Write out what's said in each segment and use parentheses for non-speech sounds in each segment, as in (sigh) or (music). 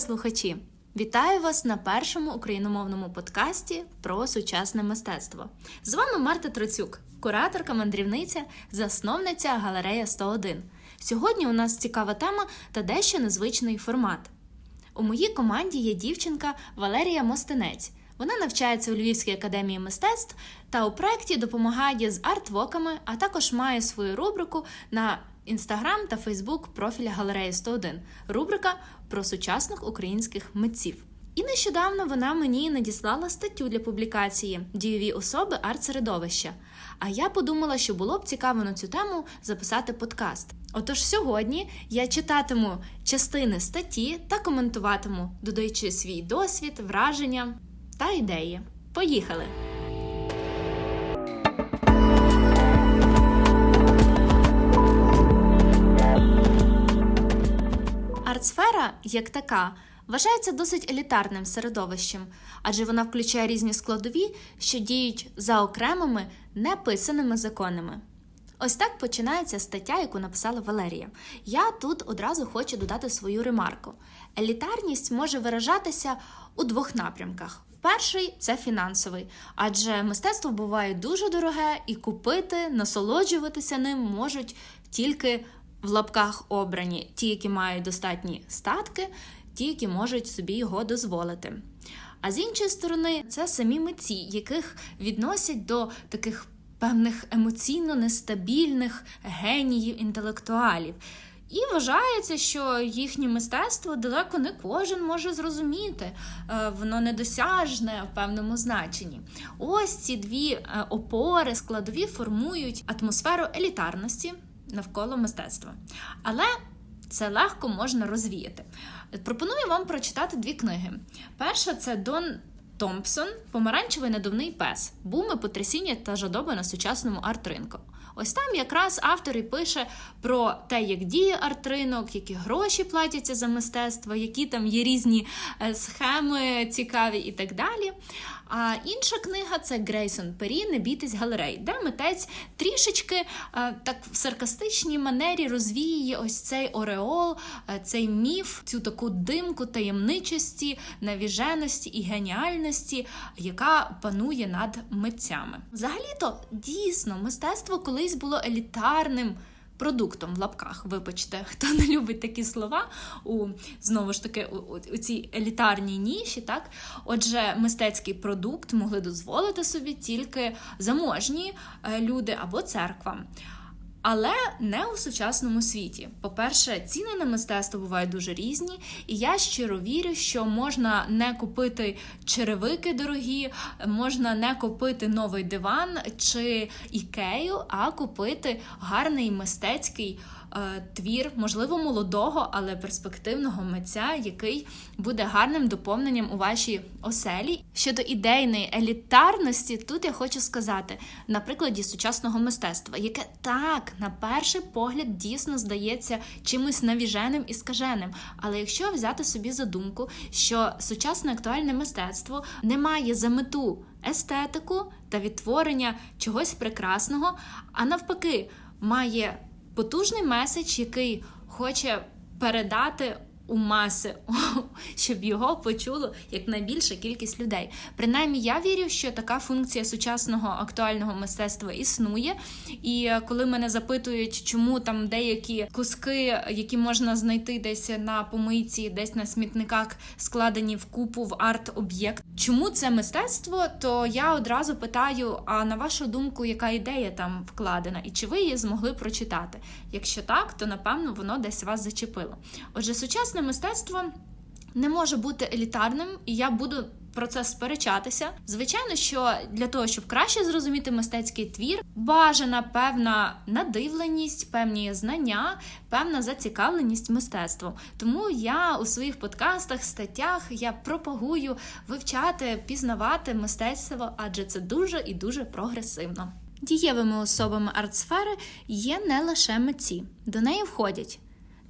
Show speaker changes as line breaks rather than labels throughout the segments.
слухачі! Вітаю вас на першому україномовному подкасті про сучасне мистецтво. З вами Марта Троцюк, кураторка, мандрівниця, засновниця галерея 101. Сьогодні у нас цікава тема та дещо незвичний формат. У моїй команді є дівчинка Валерія Мостинець. Вона навчається у Львівській академії мистецтв та у проєкті допомагає з артвоками, а також має свою рубрику на інстаграм та фейсбук профіля галереї 101. Рубрика про сучасних українських митців. І нещодавно вона мені надіслала статтю для публікації Дієві особи арт-середовища. А я подумала, що було б цікаво на цю тему записати подкаст. Отож, сьогодні я читатиму частини статті та коментуватиму, додаючи свій досвід, враження та ідеї. Поїхали! Артсфера, як така, вважається досить елітарним середовищем, адже вона включає різні складові, що діють за окремими неписаними законами. Ось так починається стаття, яку написала Валерія. Я тут одразу хочу додати свою ремарку. Елітарність може виражатися у двох напрямках. Перший це фінансовий, адже мистецтво буває дуже дороге, і купити, насолоджуватися ним можуть тільки в лапках обрані ті, які мають достатні статки, ті, які можуть собі його дозволити. А з іншої сторони, це самі митці, яких відносять до таких певних емоційно нестабільних геніїв інтелектуалів. І вважається, що їхнє мистецтво далеко не кожен може зрозуміти, Е, воно недосяжне в певному значенні. Ось ці дві е, опори складові формують атмосферу елітарності навколо мистецтва. Але це легко можна розвіяти. Пропоную вам прочитати дві книги. Перша це Дон Томпсон Помаранчевий надувний пес, буми, потрясіння та жадоби на сучасному арт-ринку. Ось там якраз автор і пише про те, як діє арт-ринок, які гроші платяться за мистецтво, які там є різні е, схеми цікаві і так далі. А інша книга це Грейсон Пері Не бійтесь галерей, де митець трішечки е, так в саркастичній манері розвіює ось цей ореол, е, цей міф, цю таку димку таємничості, навіженості і геніальності, яка панує над митцями. Взагалі-то дійсно мистецтво колись було елітарним. Продуктом в лапках, вибачте, (laughs) хто не любить такі слова у знову ж таки у, у, цій елітарній ніші, так отже, мистецький продукт могли дозволити собі тільки заможні е, люди або церква. Але не у сучасному світі. По-перше, ціни на мистецтво бувають дуже різні, і я щиро вірю, що можна не купити черевики дорогі, можна не купити новий диван чи ікею, а купити гарний мистецький твір, можливо, молодого, але перспективного митця, який буде гарним доповненням у вашій оселі. Щодо ідейної елітарності, тут я хочу сказати на прикладі сучасного мистецтва, яке так на перший погляд дійсно здається чимось навіженим і скаженим. Але якщо взяти собі за думку, що сучасне актуальне мистецтво не має за мету естетику та відтворення чогось прекрасного, а навпаки, має потужний меседж, який хоче передати у маси, (laughs) щоб його почуло як найбільша кількість людей. Принаймні, я вірю, що така функція сучасного актуального мистецтва існує. І коли мене запитують, чому там деякі куски, які можна знайти десь на помийці, десь на смітниках, складені в купу в арт-об'єкт, чому це мистецтво, то я одразу питаю: а на вашу думку, яка ідея там вкладена, і чи ви її змогли прочитати? Якщо так, то напевно воно десь вас зачепило. Отже, сучасне мистецтво не може бути елітарним, і я буду. Про це сперечатися. Звичайно, що для того, щоб краще зрозуміти мистецький твір, бажана певна надивленість, певні знання, певна зацікавленість мистецтвом. Тому я у своїх подкастах, статтях я пропагую вивчати, пізнавати мистецтво, адже це дуже і дуже прогресивно. Дієвими особами артсфери є не лише митці, до неї входять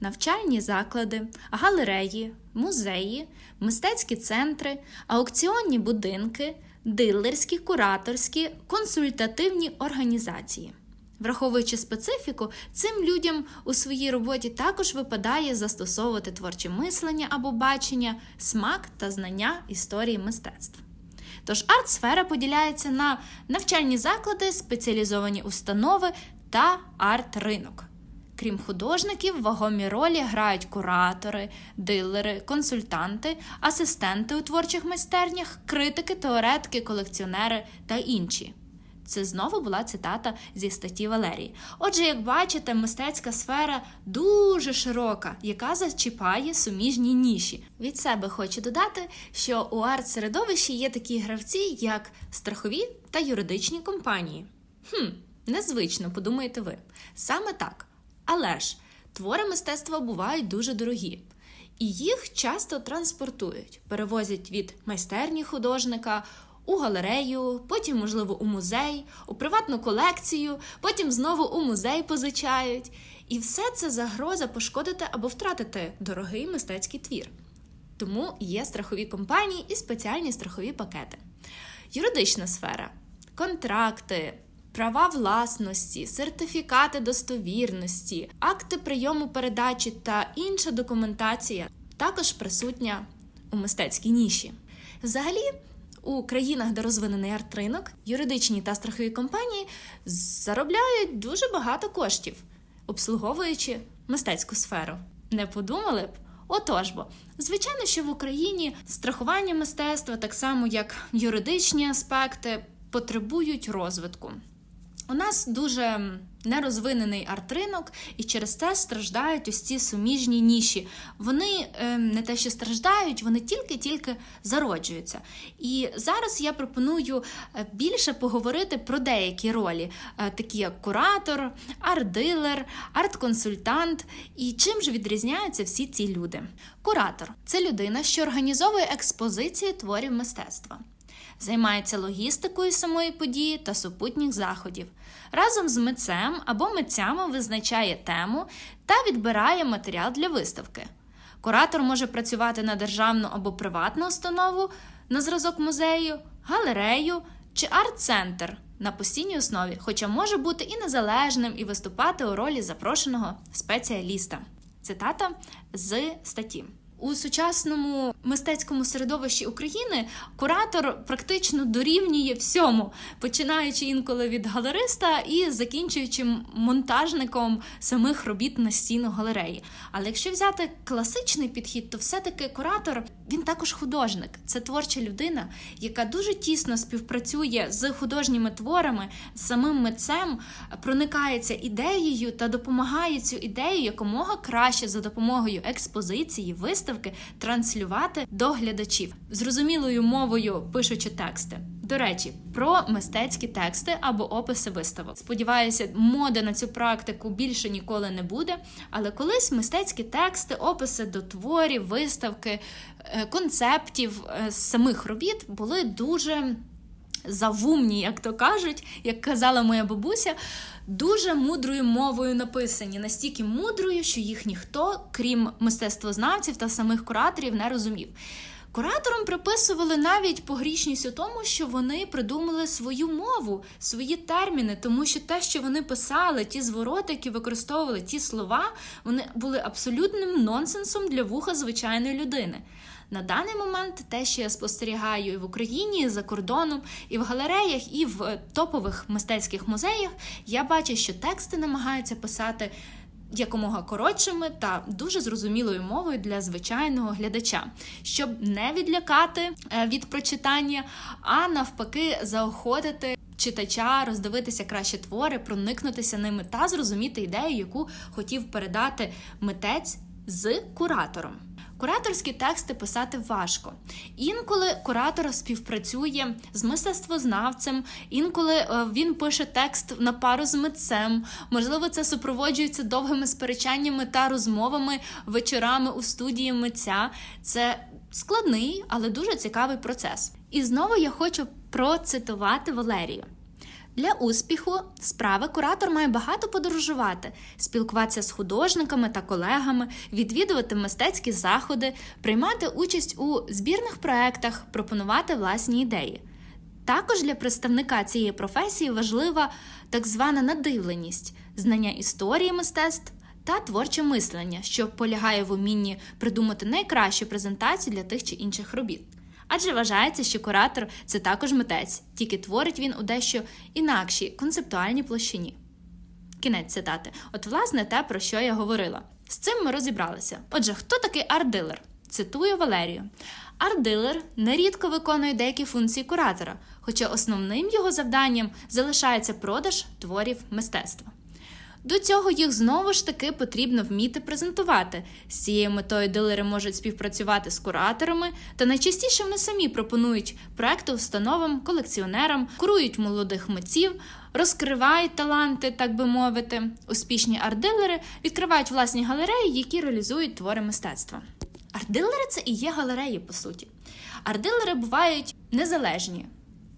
навчальні заклади, галереї, музеї, мистецькі центри, аукціонні будинки, дилерські, кураторські, консультативні організації. Враховуючи специфіку, цим людям у своїй роботі також випадає застосовувати творче мислення або бачення, смак та знання історії мистецтв. Тож арт-сфера поділяється на навчальні заклади, спеціалізовані установи та арт-ринок. Крім художників, вагомі ролі грають куратори, дилери, консультанти, асистенти у творчих майстернях, критики, теоретики, колекціонери та інші. Це знову була цитата зі статті Валерії. Отже, як бачите, мистецька сфера дуже широка, яка зачіпає суміжні ніші. Від себе хочу додати, що у арт-середовищі є такі гравці, як страхові та юридичні компанії. Хм, незвично, подумаєте ви. Саме так. Але ж твори мистецтва бувають дуже дорогі. І їх часто транспортують, перевозять від майстерні художника у галерею, потім, можливо, у музей, у приватну колекцію, потім знову у музей позичають. І все це загроза пошкодити або втратити дорогий мистецький твір. Тому є страхові компанії і спеціальні страхові пакети. Юридична сфера, контракти, права власності, сертифікати достовірності, акти прийому передачі та інша документація також присутня у мистецькій ніші. Взагалі, у країнах, де розвинений арт-ринок, юридичні та страхові компанії заробляють дуже багато коштів, обслуговуючи мистецьку сферу. Не подумали б? Отож бо, звичайно, що в Україні страхування мистецтва, так само як юридичні аспекти, потребують розвитку. У нас дуже нерозвинений арт-ринок, і через це страждають ось ці суміжні ніші. Вони е, не те, що страждають, вони тільки-тільки зароджуються. І зараз я пропоную е, більше поговорити про деякі ролі, е, такі як куратор, арт-дилер, арт-консультант. І чим ж відрізняються всі ці люди? Куратор це людина, що організовує експозиції творів мистецтва. Займається логістикою самої події та супутніх заходів. Разом з митцем або митцями визначає тему та відбирає матеріал для виставки. Куратор може працювати на державну або приватну установу на зразок музею, галерею чи арт-центр на постійній основі, хоча може бути і незалежним і виступати у ролі запрошеного спеціаліста. Цитата з статті. У сучасному мистецькому середовищі України куратор практично дорівнює всьому, починаючи інколи від галериста і закінчуючи монтажником самих робіт на стіну галереї. Але якщо взяти класичний підхід, то все-таки куратор він також художник. Це творча людина, яка дуже тісно співпрацює з художніми творами, з самим митцем, проникається ідеєю та допомагає цю ідею якомога краще за допомогою експозиції, виставки транслювати до глядачів зрозумілою мовою пишучи тексти. До речі, про мистецькі тексти або описи виставок. Сподіваюся, моди на цю практику більше ніколи не буде. Але колись мистецькі тексти, описи до творів, виставки, е, концептів е, самих робіт були дуже завумні, як то кажуть, як казала моя бабуся, дуже мудрою мовою написані, настільки мудрою, що їх ніхто, крім мистецтвознавців та самих кураторів, не розумів. Кураторам приписували навіть погрішність у тому, що вони придумали свою мову, свої терміни, тому що те, що вони писали, ті звороти, які використовували ті слова, вони були абсолютним нонсенсом для вуха звичайної людини. На даний момент те, що я спостерігаю і в Україні, і за кордоном, і в галереях, і в топових мистецьких музеях, я бачу, що тексти намагаються писати якомога коротшими та дуже зрозумілою мовою для звичайного глядача, щоб не відлякати е, від прочитання, а навпаки, заохотити. Читача роздивитися краще твори, проникнутися ними та зрозуміти ідею, яку хотів передати митець з куратором. Кураторські тексти писати важко. Інколи куратор співпрацює з мистецтвознавцем, інколи е, він пише текст на пару з митцем. Можливо, це супроводжується довгими сперечаннями та розмовами вечорами у студії митця. Це складний, але дуже цікавий процес. І знову я хочу процитувати Валерію. Для успіху справи куратор має багато подорожувати, спілкуватися з художниками та колегами, відвідувати мистецькі заходи, приймати участь у збірних проектах, пропонувати власні ідеї. Також для представника цієї професії важлива так звана надивленість, знання історії мистецтв та творче мислення, що полягає в умінні придумати найкращу презентацію для тих чи інших робіт. Адже вважається, що куратор це також митець, тільки творить він у дещо інакшій концептуальній площині. Кінець цитати. От, власне, те, про що я говорила. З цим ми розібралися. Отже, хто такий арт-дилер? Цитую Валерію. Арт-дилер нерідко виконує деякі функції куратора, хоча основним його завданням залишається продаж творів мистецтва. До цього їх знову ж таки потрібно вміти презентувати. З цією метою дилери можуть співпрацювати з кураторами, та найчастіше вони самі пропонують проекти установам, колекціонерам, курують молодих митців, розкривають таланти, так би мовити. Успішні арт-дилери відкривають власні галереї, які реалізують твори мистецтва. Арт-дилери це і є галереї, по суті. Арт-дилери бувають незалежні.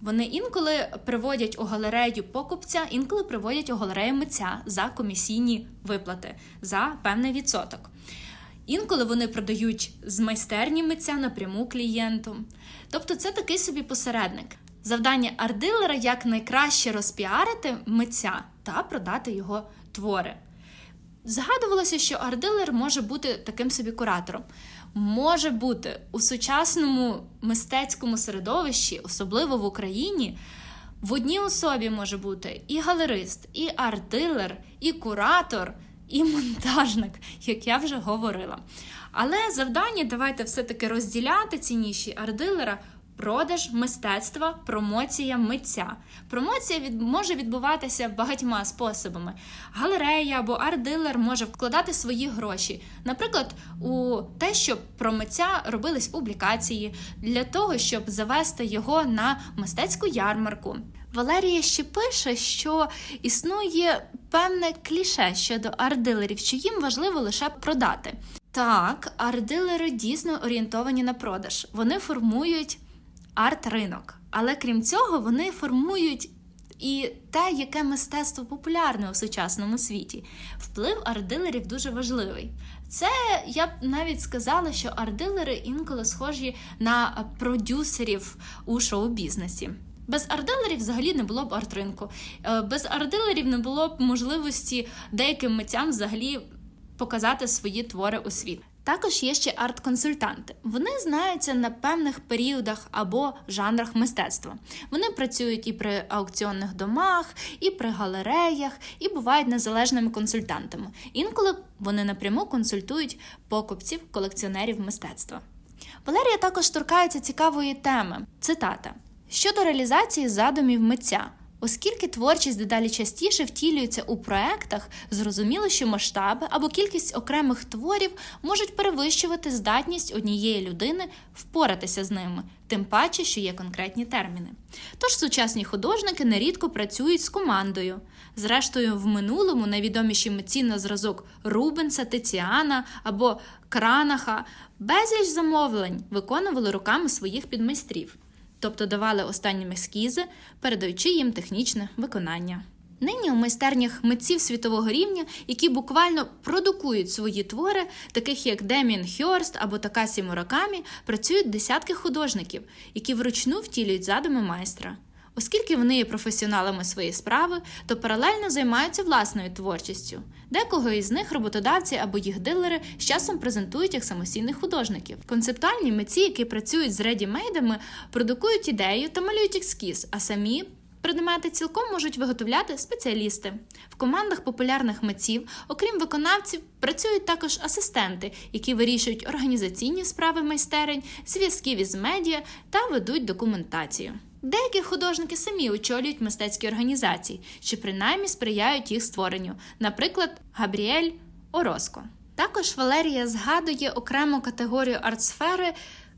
Вони інколи приводять у галерею покупця, інколи приводять у галерею митця за комісійні виплати за певний відсоток. Інколи вони продають з майстерні митця напряму клієнту. Тобто це такий собі посередник. Завдання арт-дилера якнайкраще розпіарити митця та продати його твори. Згадувалося, що арт-дилер може бути таким собі куратором. Може бути у сучасному мистецькому середовищі, особливо в Україні, в одній особі може бути і галерист, і арт-дилер, і куратор, і монтажник, як я вже говорила. Але завдання давайте все-таки розділяти ці ніші арт-дилера Продаж мистецтва, промоція митця. Промоція від, може відбуватися багатьма способами. Галерея або арт-дилер може вкладати свої гроші, наприклад, у те, щоб про митця робились публікації, для того, щоб завести його на мистецьку ярмарку. Валерія ще пише, що існує певне кліше щодо арт-дилерів, що їм важливо лише продати. Так, арт-дилери дійсно орієнтовані на продаж. Вони формують арт-ринок. Але крім цього, вони формують і те, яке мистецтво популярне у сучасному світі. Вплив арт-дилерів дуже важливий. Це я б навіть сказала, що арт-дилери інколи схожі на продюсерів у шоу-бізнесі. Без арт-дилерів взагалі не було б арт-ринку. Е, Без арт-дилерів не було б можливості деяким митцям взагалі показати свої твори у світ. Також є ще арт-консультанти. Вони знаються на певних періодах або жанрах мистецтва. Вони працюють і при аукціонних домах, і при галереях, і бувають незалежними консультантами. Інколи вони напряму консультують покупців, колекціонерів мистецтва. Валерія також торкається цікавої теми. Цитата: щодо реалізації задумів митця. Оскільки творчість дедалі частіше втілюється у проектах, зрозуміло, що масштаби або кількість окремих творів можуть перевищувати здатність однієї людини впоратися з ними, тим паче, що є конкретні терміни. Тож сучасні художники нерідко працюють з командою. Зрештою, в минулому найвідоміші митці на зразок Рубенса, Тиціана або Кранаха безліч замовлень виконували руками своїх підмайстрів тобто давали останнім ескізи, передаючи їм технічне виконання. Нині у майстернях митців світового рівня, які буквально продукують свої твори, таких як Демін Хьорст або Такасі Муракамі, працюють десятки художників, які вручну втілюють задуми майстра. Оскільки вони є професіоналами своєї справи, то паралельно займаються власною творчістю. Декого із них роботодавці або їх дилери з часом презентують як самостійних художників. Концептуальні митці, які працюють з редімейдами, продукують ідею та малюють ескіз, а самі. Предмети цілком можуть виготовляти спеціалісти. В командах популярних митців, окрім виконавців, працюють також асистенти, які вирішують організаційні справи майстерень, зв'язків із медіа та ведуть документацію. Деякі художники самі очолюють мистецькі організації, чи принаймні сприяють їх створенню, наприклад, Габріель Ороско. Також Валерія згадує окрему категорію артсфери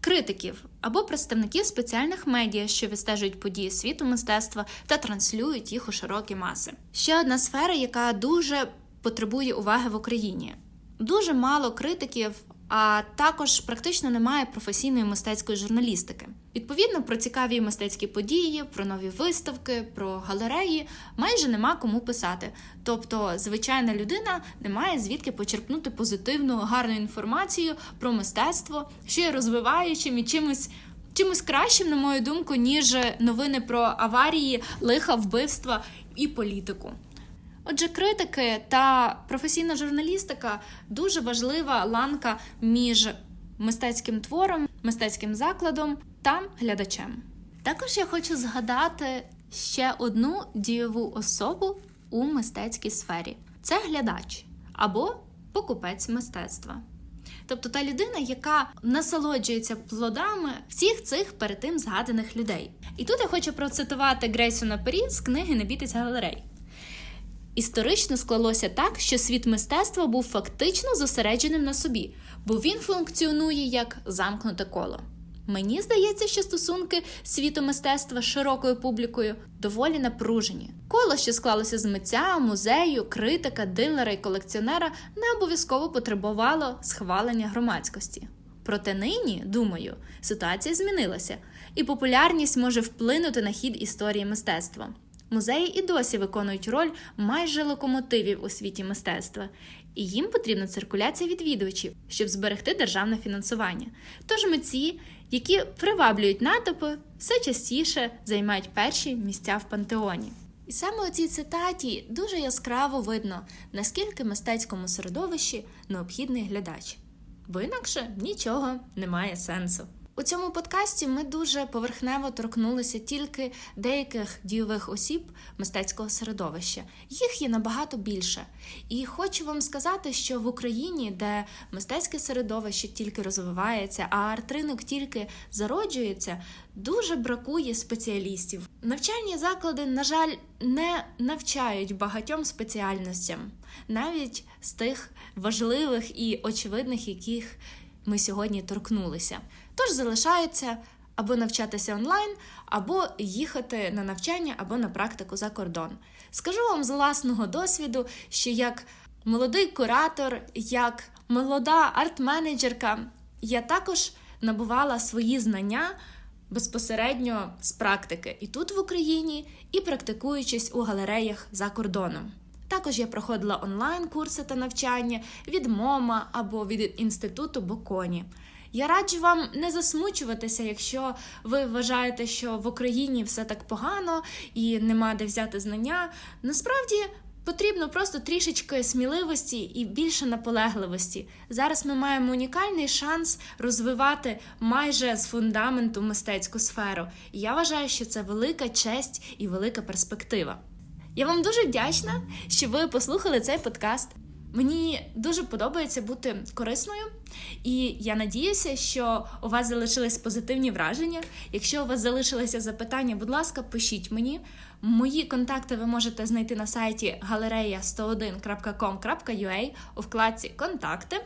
критиків або представників спеціальних медіа, що відстежують події світу мистецтва та транслюють їх у широкі маси. Ще одна сфера, яка дуже потребує уваги в Україні. Дуже мало критиків а також практично немає професійної мистецької журналістики. Відповідно, про цікаві мистецькі події, про нові виставки, про галереї майже нема кому писати. Тобто, звичайна людина не має звідки почерпнути позитивну, гарну інформацію про мистецтво, що є розвиваючим і чимось чимось кращим, на мою думку, ніж новини про аварії, лиха, вбивства і політику. Отже, критики та професійна журналістика дуже важлива ланка між мистецьким твором, мистецьким закладом та глядачем. Також я хочу згадати ще одну дієву особу у мистецькій сфері: це глядач або покупець мистецтва. Тобто та людина, яка насолоджується плодами всіх цих перед тим згаданих людей. І тут я хочу процитувати Грейсу Напері з книги Не бійтеся галерей. Історично склалося так, що світ мистецтва був фактично зосередженим на собі, бо він функціонує як замкнуте коло. Мені здається, що стосунки світу мистецтва з широкою публікою доволі напружені. Коло, що склалося з митця, музею, критика, дилера і колекціонера, не обов'язково потребувало схвалення громадськості. Проте нині, думаю, ситуація змінилася, і популярність може вплинути на хід історії мистецтва. Музеї і досі виконують роль майже локомотивів у світі мистецтва, і їм потрібна циркуляція відвідувачів, щоб зберегти державне фінансування. Тож митці, які приваблюють натовпи, все частіше займають перші місця в пантеоні. І саме у цій цитаті дуже яскраво видно, наскільки мистецькому середовищі необхідний глядач, бо інакше нічого немає сенсу. У цьому подкасті ми дуже поверхнево торкнулися тільки деяких дійових осіб мистецького середовища. Їх є набагато більше. І хочу вам сказати, що в Україні, де мистецьке середовище тільки розвивається, а арт-ринок тільки зароджується, дуже бракує спеціалістів. Навчальні заклади, на жаль, не навчають багатьом спеціальностям, навіть з тих важливих і очевидних, яких ми сьогодні торкнулися. Тож залишається або навчатися онлайн, або їхати на навчання, або на практику за кордон. Скажу вам з власного досвіду, що як молодий куратор, як молода арт-менеджерка, я також набувала свої знання безпосередньо з практики і тут в Україні, і практикуючись у галереях за кордоном. Також я проходила онлайн-курси та навчання від МОМА або від інституту Боконі. Я раджу вам не засмучуватися, якщо ви вважаєте, що в Україні все так погано і нема де взяти знання. Насправді потрібно просто трішечки сміливості і більше наполегливості. Зараз ми маємо унікальний шанс розвивати майже з фундаменту мистецьку сферу. І я вважаю, що це велика честь і велика перспектива. Я вам дуже вдячна, що ви послухали цей подкаст. Мені дуже подобається бути корисною, і я надіюся, що у вас залишились позитивні враження. Якщо у вас залишилися запитання, будь ласка, пишіть мені. Мої контакти ви можете знайти на сайті galeria101.com.ua у вкладці Контакти.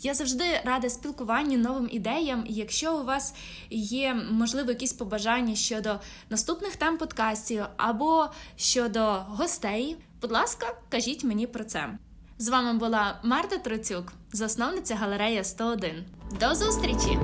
Я завжди рада спілкуванню, новим ідеям. І якщо у вас є, можливо, якісь побажання щодо наступних тем подкастів або щодо гостей, будь ласка, кажіть мені про це. З вами була Марта Троцюк, засновниця галерея 101. До зустрічі!